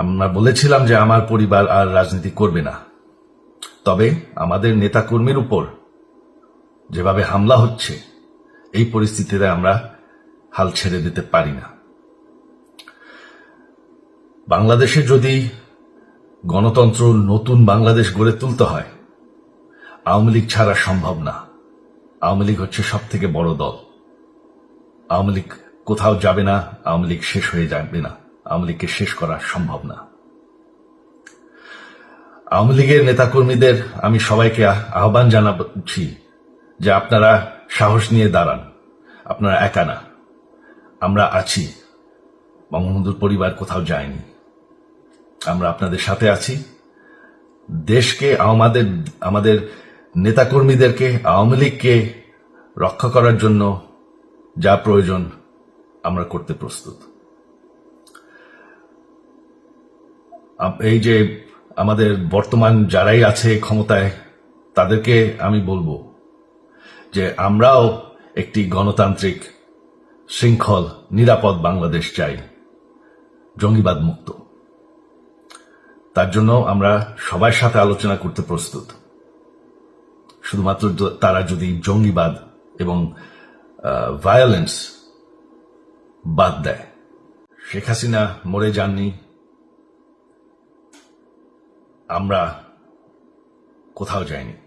আমরা বলেছিলাম যে আমার পরিবার আর রাজনীতি করবে না। তবে আমাদের নেতাকর্মীর উপর যেভাবে হামলা হচ্ছে, এই পরিস্থিতিতে আমরা হাল ছেড়ে দিতে পারি না। বাংলাদেশে যদি গণতন্ত্র নতুন বাংলাদেশ গড়ে তুলতে হয়, আওয়ামী লীগ ছাড়া সম্ভব না। আওয়ামী লীগ হচ্ছে সব থেকে বড় দল। আওয়ামী লীগ কোথাও যাবে না, আওয়ামী লীগ শেষ হয়ে যাবে না। আওয়ামী লীগকে শেষ করা সম্ভব না। আওয়ামী লীগের নেতাকর্মীদের আমি সবাইকে আহ্বান জানাচ্ছি যে আপনারা সাহস নিয়ে দাঁড়ান। আপনারা একা না। আমরা আছি। বঙ্গবন্ধুর পরিবার কোথাও যায়নি। আমরা আপনাদের সাথে আছি। দেশকে, আমাদের আমাদের নেতাকর্মীদেরকে, আওয়ামী লীগকে রক্ষা করার জন্য যা প্রয়োজন আমরা করতে প্রস্তুত। এই যে আমাদের বর্তমান যারাই আছে ক্ষমতায়, তাদেরকে আমি বলব যে আমরাও একটি গণতান্ত্রিক শৃঙ্খল, নিরাপদ বাংলাদেশ চাই, জঙ্গিবাদ মুক্ত। তার জন্য আমরা সবার সাথে আলোচনা করতে প্রস্তুত। শুধুমাত্র তারা যদি জঙ্গিবাদ এবং ভায়োলেন্স বাদ দেয়, শেখ হাসিনা মরে যাননি আমরা কোথাও যাইনি।